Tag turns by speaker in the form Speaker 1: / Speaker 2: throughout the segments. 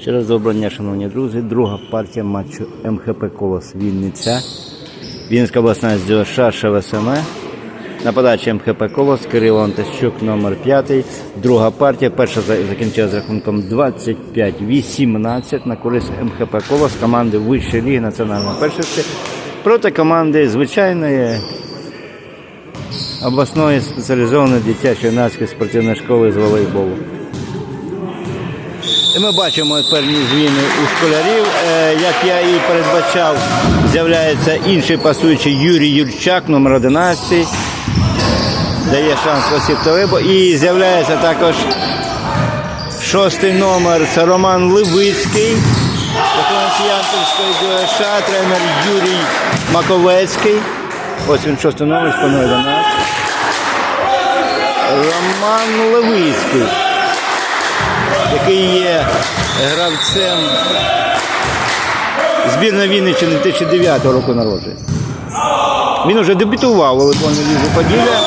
Speaker 1: Ще раз доброго дня, шановні друзі. Друга партія матчу МХП Колос Вінниця. Вінницька обласна СДОШ ШВСМ. На подачі МХП Колос Кирило Антощук номер 5. Друга партія. Перша за- закінчила з рахунком 25-18 на користь МХП Колос команди Вищої ліги національної першості проти команди звичайної обласної спеціалізованої дитячо-юнацької спортивної школи з волейболу. Ми бачимо певні зміни у школярів. Е, Як я і передбачав, з'являється інший пасуючий Юрій Юрчак, номер 11. Дає шанс Василь Тавибо. І з'являється також шостий номер. Це Роман Левицький. Янковської ДЮШ, тренер Юрій Маковецький. Ось він шостий номер, спиною 11. Роман Левицький який є гравцем збірної Вінниччини 2009 року народження. Він вже дебютував у волейбольній лізі Поділля.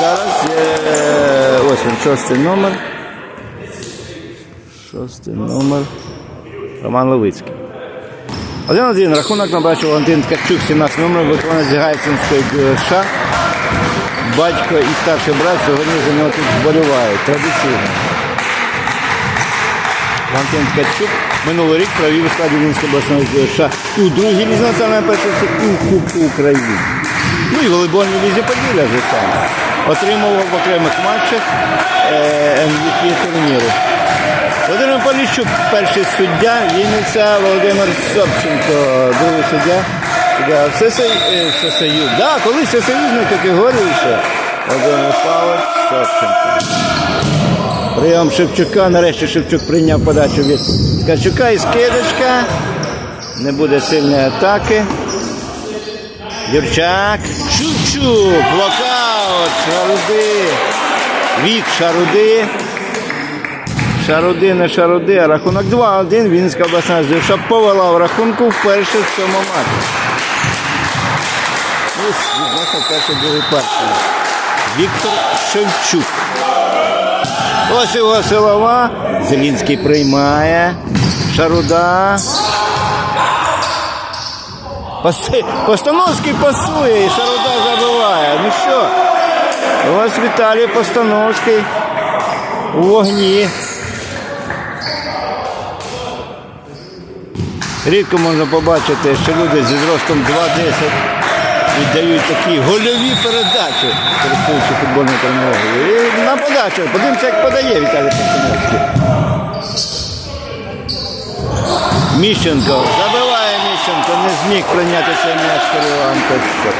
Speaker 1: Зараз е, ось він, шостий номер. Шостий номер. Роман Левицький. Один-один. Рахунок набачив Валентин Ткачук, 17 номер, виконавець Гайсинської ГШ. Батько і старший брат сьогодні за нього тут вболівають. Традиційно. Валентин Ткачук минулий рік провів у складі Вінської обласної ЗШ у другій лізі національної першості у Кубку України. Ну і волейбольній лізі Поділля, звичайно. Отримував в окремих матчах е, MVP турніру. Володимир Поліщук, перший суддя, Вінниця, Володимир Собченко, другий суддя. суддя Всесоюз, е, Всесоюз. Да, колись всесоюзної категорії ще. Володимир Павлович Собченко. Прийом Шевчука. Нарешті Шевчук прийняв подачу від Ткачука і скидочка. Не буде сильної атаки. Юрчак. Шевчук. Блокаут. Шаруди. Від Шаруди. Шаруди, не Шаруди, а рахунок 2-1. Вінницька обласна ЗШ повела в рахунку вперше в цьому матчі. Ось відносно першої другої партії. Віктор Шевчук. Ось його силова. Зелінський приймає. Шаруда. Постановський пасує і Шаруда забиває. Ну що? Ось Віталій Постановський у вогні. Рідко можна побачити, що люди зі зростом 2,10 віддають такі гольові передачі, користуючи футбольною термінологією. І на подачу. Подивимося, як подає Віталій Постановський. Міщенко. Забиває Міщенко. Не зміг прийняти цей м'яч Кирило Антощук.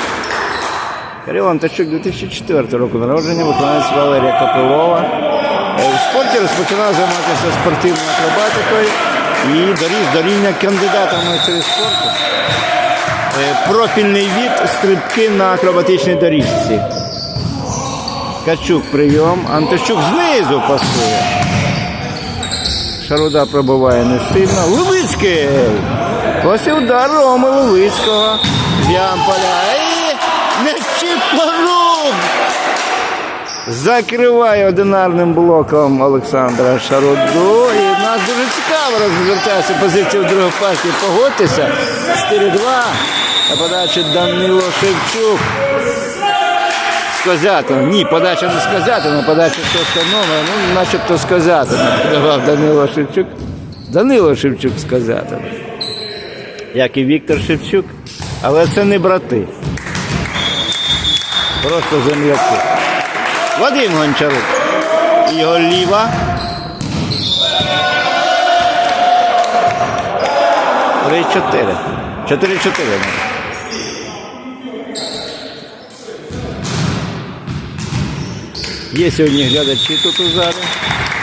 Speaker 1: Кирило Антощук 2004 року народження, виконавець Валерія Копилова. Е, В спорті розпочинав займатися спортивною акробатикою і доріс до рівня кандидата в майстри спорту. Е, Профільний від стрибки на акробатичній доріжці. Качук прийом. Антощук знизу пасує. Шаруда пробиває не сильно. Левицький! Ось і удар Роми Левицького. З Ямполя. І не чіпорук! Закриває одинарним блоком Олександра Шаруду. І в нас дуже цікаво розвертається позиція в другій партії. Погодьтеся. 4-2. На подачі Данило Шевчук. З Козятина. Ні, подача не з Козятина, подача номера. Ну, начебто з Козятина подавав Данило Шевчук. Данило Шевчук Козятина. Як і Віктор Шевчук. Але це не брати. Просто земляки. Вадим Гончарук. Його ліва. Три-чотири. Чотири-чотири. Є сьогодні глядачі тут у залі.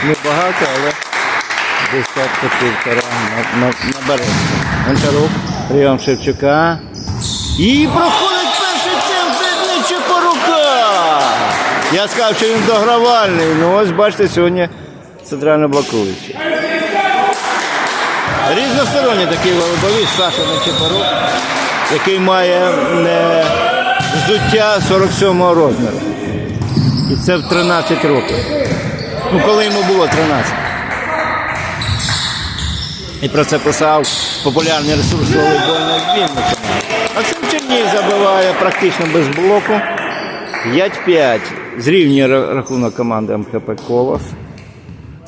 Speaker 1: Небагато, але десятка півтора на- на- набереться. Гончарук, прийом Шевчука. І проходить перший тим Федничука рука. Я сказав, що він догравальний. Ну ось бачите, сьогодні центрально блокуючий. Різносторонній такий волейболіст Саша Нечипорук, який має е, взуття 47 розміру. І це в 13 років. Ну, коли йому було 13. І про це писав популярний ресурс волейбольної збірної. Максим Черній забиває практично без блоку. 5-5. Зрівнює рахунок команди МХП Колос.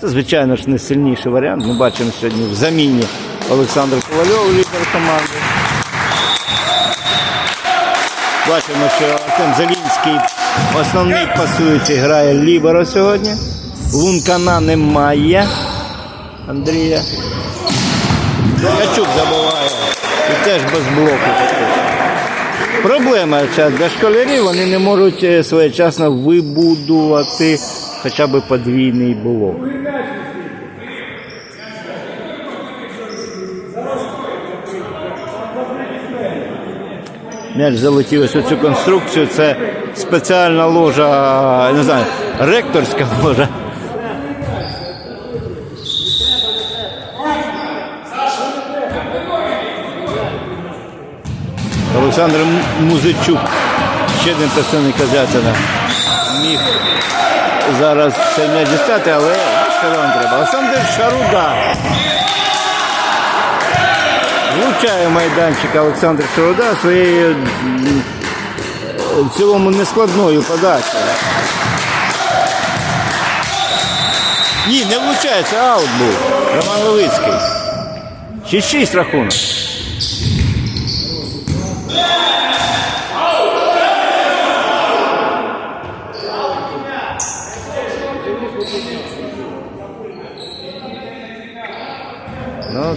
Speaker 1: Це, звичайно ж, не сильніший варіант. Ми бачимо сьогодні в заміні Олександр Ковальов, лідер команди. Бачимо, що Артем Залінський основний пасуючий грає Ліберо сьогодні. Лункана немає. Андрія. Качук забуває. І теж без блоку. Проблема ця для школярів, вони не можуть е, своєчасно вибудувати хоча б подвійний блок. М'яч залетів ось цю конструкцію. Це спеціальна ложа, не знаю, ректорська ложа. Олександр Музичук, ще один представник Козятина. Міг зараз цей м'яч дістати, але що вам треба. Олександр Шаруда. Влучає в майданчик Олександр Шаруда своєю в цілому нескладною подачею. Ні, не влучається аут був. Роман Левицький. 6-6 рахунок.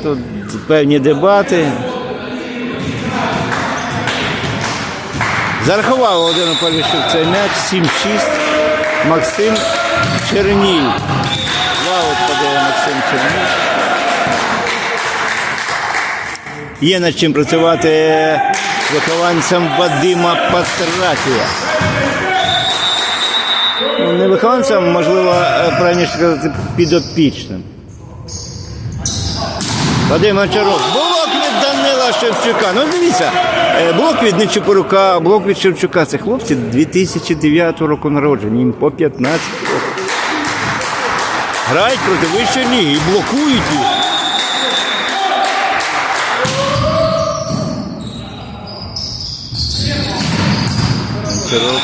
Speaker 1: Тут певні дебати. Зарахував Володимир Поліщук цей м'яч 7-6. Максим Черній. Лавот подає Максим Черній. Є над чим працювати вихованцям Вадима Патратія. Ну, не вихованцям, можливо, е, правильніше сказати, підопічним. Вадим Гончаров. Блок від Данила Шевчука. Ну дивіться, е, блок від Нечипорука, а блок від Шевчука. Це хлопці 2009 року народження, їм по 15 років. Грають проти вищої ліги і блокують їх. Гончаров.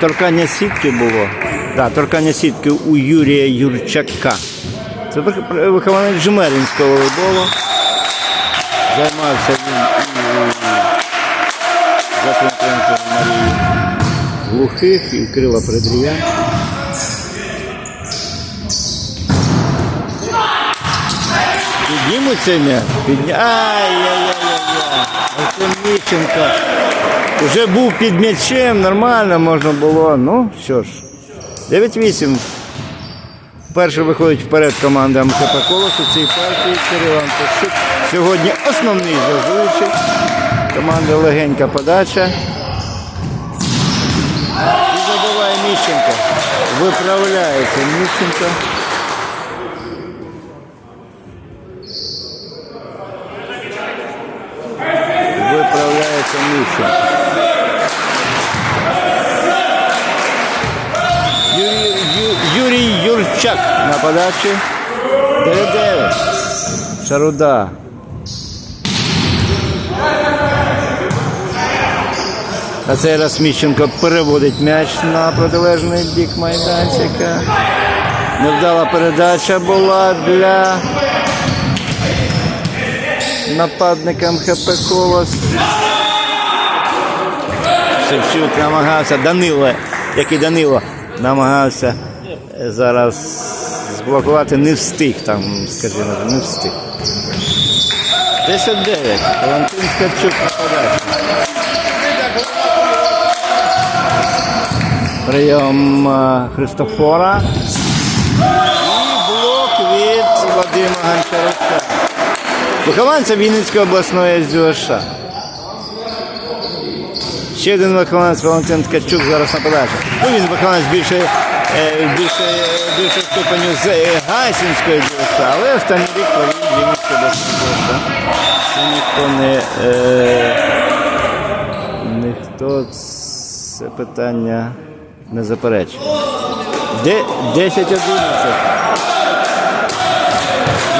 Speaker 1: Торкання сітки було. Так, торкання сітки у Юрія Юрчака. Це вих- вихованець Жмеринського волейболу. Займався він і за Константином Марії глухих і крила Предрія. Піднімуться м'яч? Підня... Ай-яй-яй-яй-яй. Оце Міщенко. Уже був під м'ячем, нормально можна було. Ну, що ж. 9-8. Перше виходить вперед команда МКП Колос у цій партії Кирил Антощук. Сьогодні основний зв'язуючий. Команда легенька подача. І забиває Міщенко. Виправляється Міщенко. Виправляється Міщенко. Юрій на подачі. 9-9. Шаруда. А цей раз Міщенко переводить м'яч на протилежний бік майданчика. Невдала передача була для нападника МХП Колос. Шевчук намагався, Данило, як і Данило, намагався зараз зблокувати, не встиг там, скажімо, не встиг. 10-9. Валентин Ткачук на подачі. Прийом е, Христофора. І блок від Вадима Гончарука. Вихованця Вінницької обласної СДОШ. Ще один вихованець Валентин Ткачук зараз на подачі. Ну, він вихованець більше, більше, більше ступеню з е, Гайсінської ДОШ, але останній рік провів обласної ДОШ. Це ніхто не, е, ніхто це питання не заперечує. 10-11.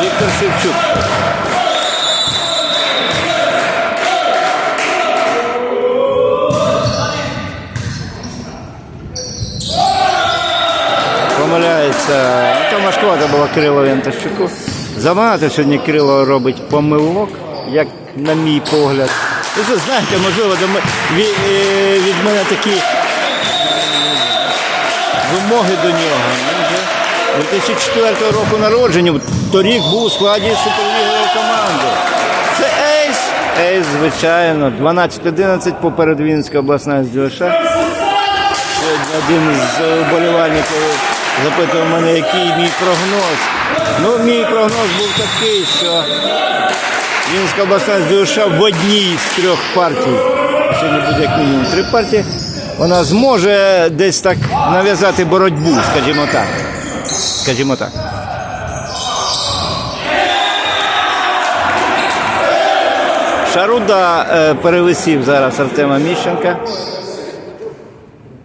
Speaker 1: Віктор Шевчук. Помиляється. Ну, Там важкувато було крило Янтарчуку. Забагато сьогодні крило робить помилок, як на мій погляд. Ви це знаєте, можливо, е, від мене такі вимоги до нього. Він 2004 року народження, торік був у складі суперлігової команди. Це Ейс. Ейс, звичайно, 12-11 поперед Вінська обласна. Сьогодні один з вболівальників запитував мене, який мій прогноз. Ну, мій прогноз був такий, що Вінська обласна СДШ в одній з трьох партій, сьогодні буде як мінімум три партії, вона зможе десь так нав'язати боротьбу, скажімо так. Скажімо так. Шаруда е, перевисів зараз Артема Міщенка.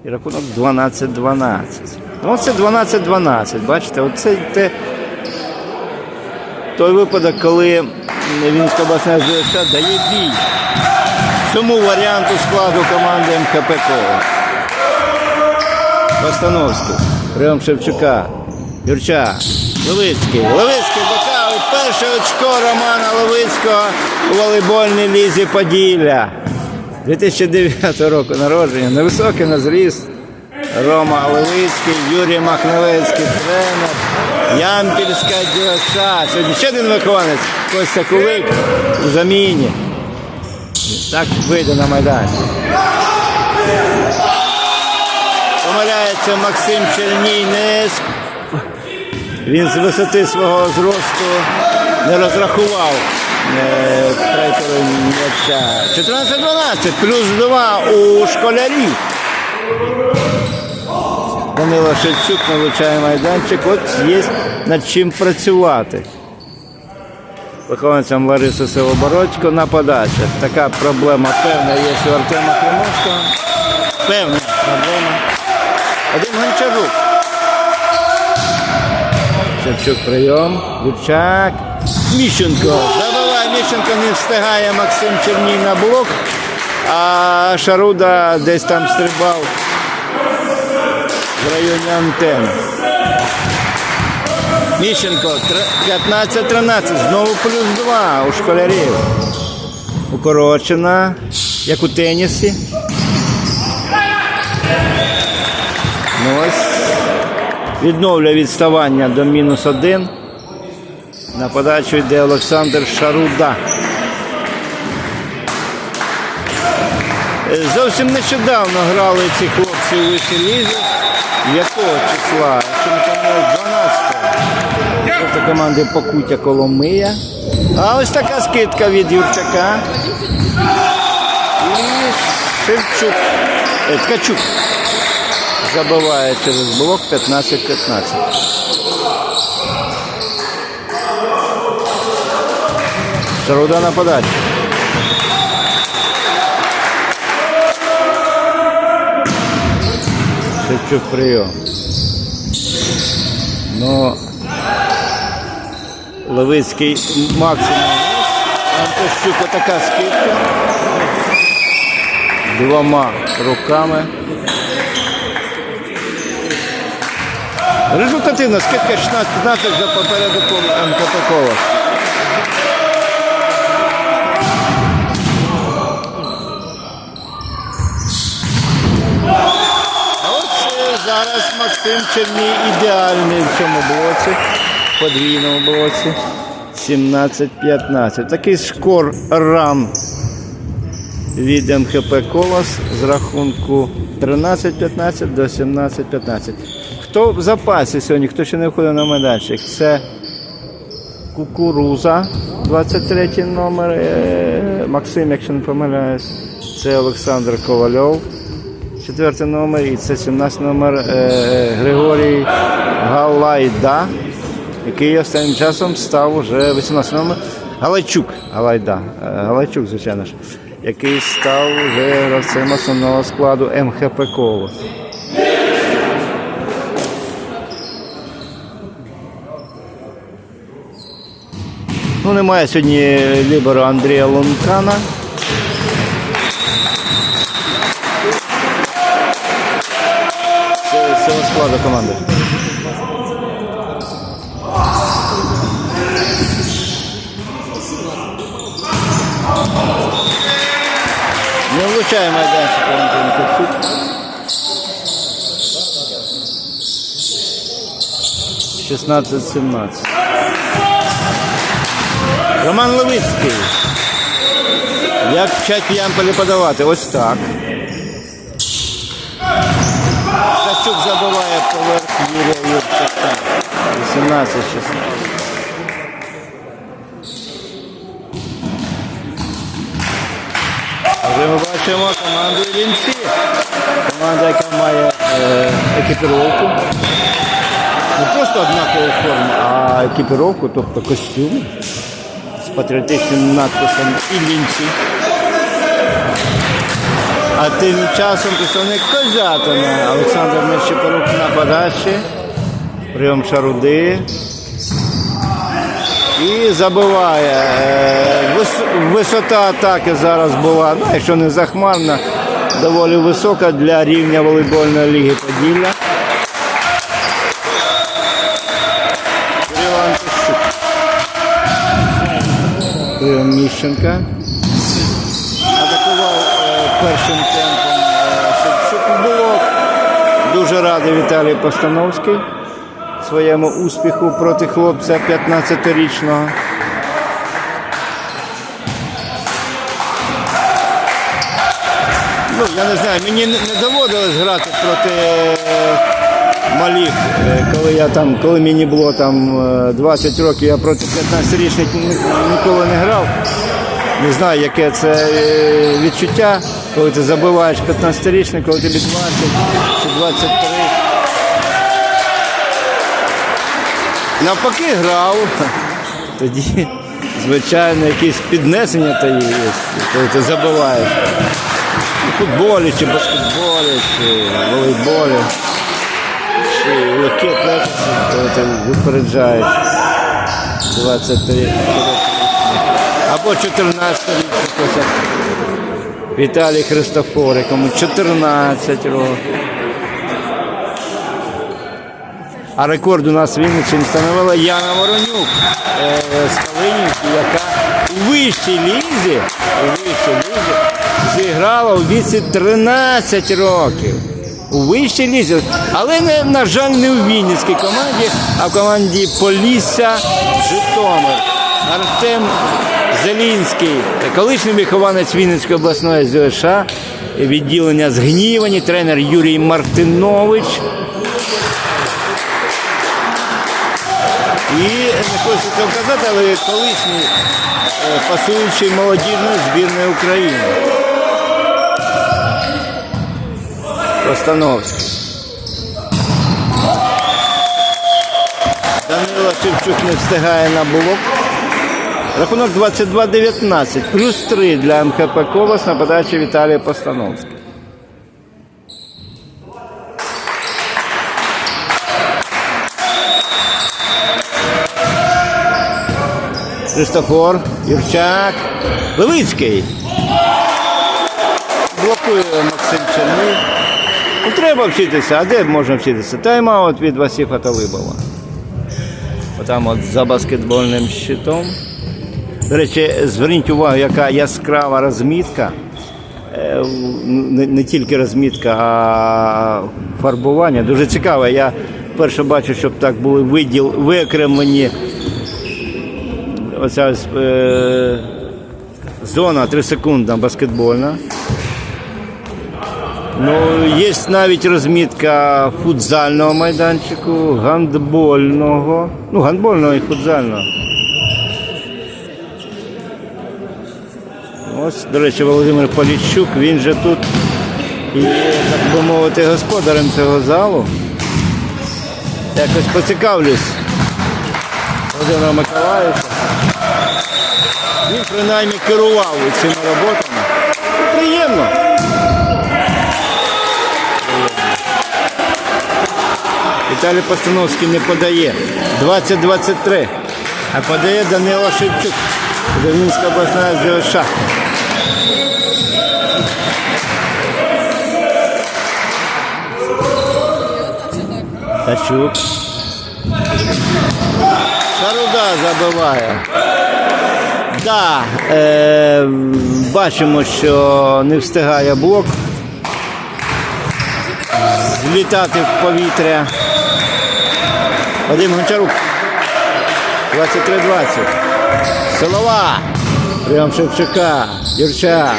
Speaker 1: І рахунок 12-12. Ну, це 12-12. Бачите, оце те, той випадок, коли Вінська обласна ЗСШ дає бій цьому варіанту складу команди МХП Кола. Постановський, прийом Шевчука, Юрча, Левицький. Левицький бокаут. Перше очко Романа Левицького у волейбольній лізі Поділля. 2009 року народження. Невисокий на зріст. Рома Левицький, Юрій Махновецький, тренер. Ямпільська дівча. Сьогодні ще один вихованець. Костя Кулик у заміні. Так вийде на майданчик. Помиляється Максим Чернійнець. Він з висоти свого зросту не розрахував е, третього м'яча. 14-12, плюс 2 у школярів. Данило Шевчук навчає майданчик. От є над чим працювати. Вихованцям Лариси Силобородько на подачах. Така проблема певна є у Артема Кримовського. Певна проблема. Один Гончарук. Шевчук прийом. Дубчак. Міщенко. Забиває. Міщенко не встигає Максим Черній на блок. А Шаруда десь там стрибав в районі антенни. Міщенко, 15-13, знову плюс 2 у школярів. Укорочена, як у тенісі. Ну ось. Відновлює відставання до мінус 1. На подачу йде Олександр Шаруда. Зовсім нещодавно грали ці хлопці у вищій. Якого числа? Якщо не помиляюсь, 12-го. Проти команди Покуття Коломия. А ось така скидка від Юрчака. І Шевчук. Е, Ткачук. Забиває через блок 15-15. Шаруда на подачу. Шевчук прийом. Ну, Левицький максимум. Антощук така скидка. Двома руками. Результативна скидка 16-15 за попереду МКП Колос. Зараз Максим Черній ідеальний в цьому блоці, в подвійному блоці. 17-15. Такий скор ран від МХП Колос з рахунку 13-15 до 17-15. Хто в запасі сьогодні, хто ще не входив на майданчик? Це Кукуруза, 23 номер. е, Максим, якщо не помиляюсь. Це Олександр Ковальов, четвертий номер і це 17 номер е, Григорій Галайда, який останнім часом став уже 18 номер Галайчук. Галайда. Е, Галайчук, звичайно ж, який став вже гравцем основного складу МХП коло. Ну, Немає сьогодні лібера Андрія Лункана. Складу команди. Не влучає майданчик Валентин Ковчук. 16-17. Роман Левицький. Як вчать Ямполі подавати? Ось так. Ткачук забиває поверх Юрія Юрчака. 18-16. Вже ми бачимо команду Іллінці. Команда, яка має е, екіпіровку. Не просто однакову форму, а екіпіровку, тобто костюм з патріотичним надписом Іллінці. А тим часом представник Козятина Олександр Нещепорук на подачі. Прийом шаруди. І забиває. Е, Висота атаки зараз була, ну, якщо не захмарна, доволі висока для рівня волейбольної ліги Поділля. Міщенка. Першим темпом е, Було дуже радий Віталій Постановський своєму успіху проти хлопця 15-річного. Ну, я не знаю, мені не доводилось грати проти е, малих. Е, Коли я там, коли мені було там е, 20 років, я проти 15-річних ніколи не грав. Не знаю, яке це е, відчуття, коли ти забиваєш 15-річних, коли тобі 20 чи 23. Навпаки грав. Тоді, звичайно, якісь піднесення є, коли ти забиваєш. У футболі, чи баскетболі, чи волейболі, чи легкі коли ти випереджаєш 23 роки. Або 14 років. Віталій Христофор, якому 14 років. А рекорд у нас в Вінниччині встановила Яна Воронюк е, з Калинівки, яка у вищій лізі, у вищій лізі зіграла у віці 13 років. У вищій лізі. Але, не, на жаль, не у Вінницькій команді, а в команді Полісся Житомир. Артем Зелінський, колишній вихованець Вінницької обласної ЗШ, відділення згнівані, тренер Юрій Мартинович. І не це вказати, але колишній е, пасуючий молодіжної збірної України. Постановський. Данило Шевчук не встигає на блок. Рахунок 22-19. Плюс 3 для МХП Колос на подачі Віталія Постановський. Христофор, Юрчак, Левицький. Блокує Максим Черний. Ну, треба вчитися, а де можна вчитися? Тайм-аут від Васіфа Талибова. Отам от за баскетбольним щитом. До речі, зверніть увагу, яка яскрава розмітка. Е, Не, не тільки розмітка, а фарбування. Дуже цікаво. Я вперше бачу, щоб так були виділ, виокремлені оця е, зона 3 секундна баскетбольна. Ну, є навіть розмітка футзального майданчику, гандбольного. Ну, гандбольного і футзального. Ось, до речі, Володимир Поліщук, він же тут і, так би мовити, господарем цього залу. Якось поцікавлюсь Володимира Миколаївича. Він принаймні керував цими роботами. Приємно. Віталій Постановський не подає. 20-23. А подає Данило Шевчук. Рівненська обласна ЗОШ. Тачук. Шаруда забиває. Да, е, бачимо, що не встигає блок злітати в повітря. Вадим Гончарук. 23-20. Силова. Прийом Шевчука. Юрчак.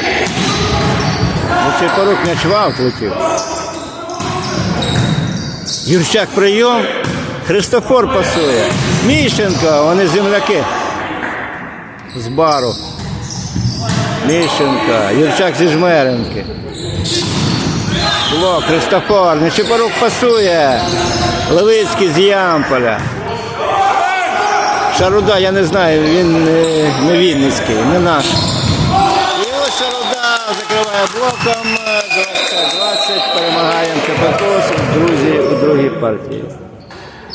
Speaker 1: Чепорук м'яч в аут летів. Юрчак прийом. Христофор пасує. Міщенко, вони земляки. З бару. Міщенко. Юрчак зі Жмеренки. Блок, Христофор. Нечипорук пасує. Левицький з Ямполя. Шаруда, я не знаю, він не, Вінницький, не наш. І ось Шаруда закриває блоком 20-20, перемагаємо Капатос, друзі у другій партії.